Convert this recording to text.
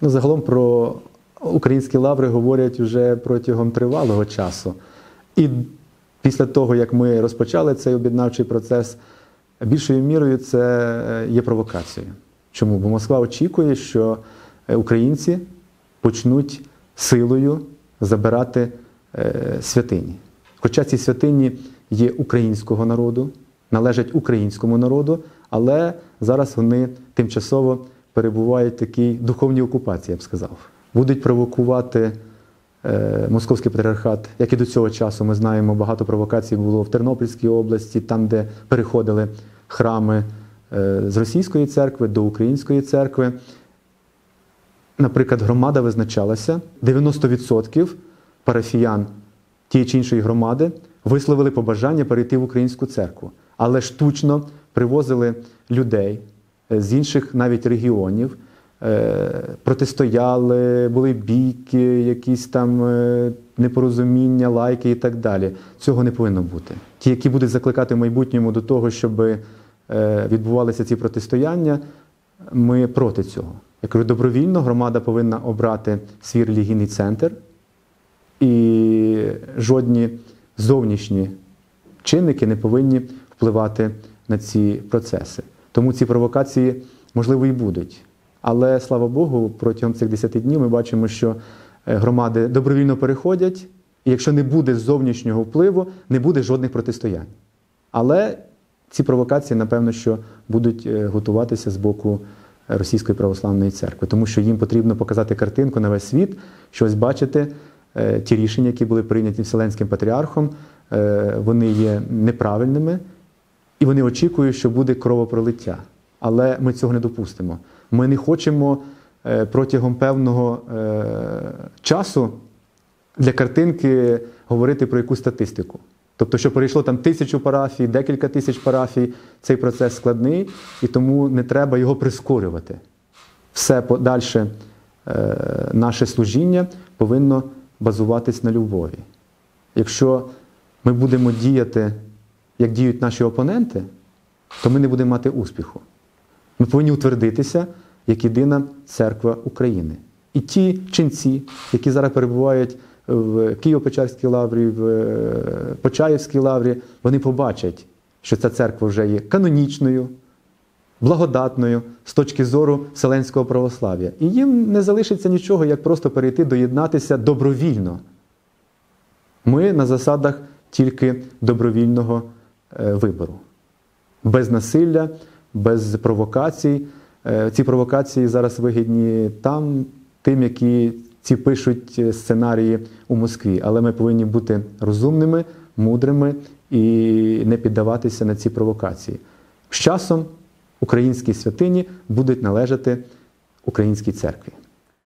Ну, загалом про українські лаври говорять вже протягом тривалого часу. І після того, як ми розпочали цей об'єднавчий процес, більшою мірою це є провокацією. Чому? Бо Москва очікує, що українці почнуть силою забирати е, святині. Хоча ці святині є українського народу, належать українському народу, але зараз вони тимчасово перебувають такій духовній окупації, я б сказав. Будуть провокувати е, московський патріархат, як і до цього часу. Ми знаємо, багато провокацій було в Тернопільській області, там, де переходили храми е, з російської церкви до української церкви. Наприклад, громада визначалася, 90% парафіян тієї чи іншої громади висловили побажання перейти в українську церкву, але штучно привозили людей з інших навіть регіонів, е, протистояли, були бійки, якісь там е, непорозуміння, лайки і так далі. Цього не повинно бути. Ті, які будуть закликати в майбутньому до того, щоб відбувалися ці протистояння, ми проти цього. Я кажу, добровільно громада повинна обрати свій релігійний центр, і жодні зовнішні чинники не повинні впливати на ці процеси. Тому ці провокації, можливо, і будуть. Але слава Богу, протягом цих 10 днів ми бачимо, що громади добровільно переходять, і якщо не буде зовнішнього впливу, не буде жодних протистоянь. Але ці провокації, напевно, що будуть готуватися з боку. Російської православної церкви, тому що їм потрібно показати картинку на весь світ, щось бачити, ті рішення, які були прийняті Вселенським патріархом, вони є неправильними, і вони очікують, що буде кровопролиття. Але ми цього не допустимо. Ми не хочемо протягом певного часу для картинки говорити про якусь статистику. Тобто, що перейшло там тисячу парафій, декілька тисяч парафій, цей процес складний, і тому не треба його прискорювати. Все подальше е, наше служіння повинно базуватись на любові. Якщо ми будемо діяти, як діють наші опоненти, то ми не будемо мати успіху. Ми повинні утвердитися як єдина церква України. І ті ченці, які зараз перебувають в Києво-Печерській лаврі, в Почаївській лаврі, вони побачать, що ця церква вже є канонічною, благодатною з точки зору вселенського православ'я. І їм не залишиться нічого, як просто перейти, доєднатися добровільно. Ми на засадах тільки добровільного вибору, без насилля, без провокацій. Ці провокації зараз вигідні там, тим, які ці пишуть сценарії у Москві, але ми повинні бути розумними, мудрими і не піддаватися на ці провокації. З часом українські святині будуть належати українській церкві.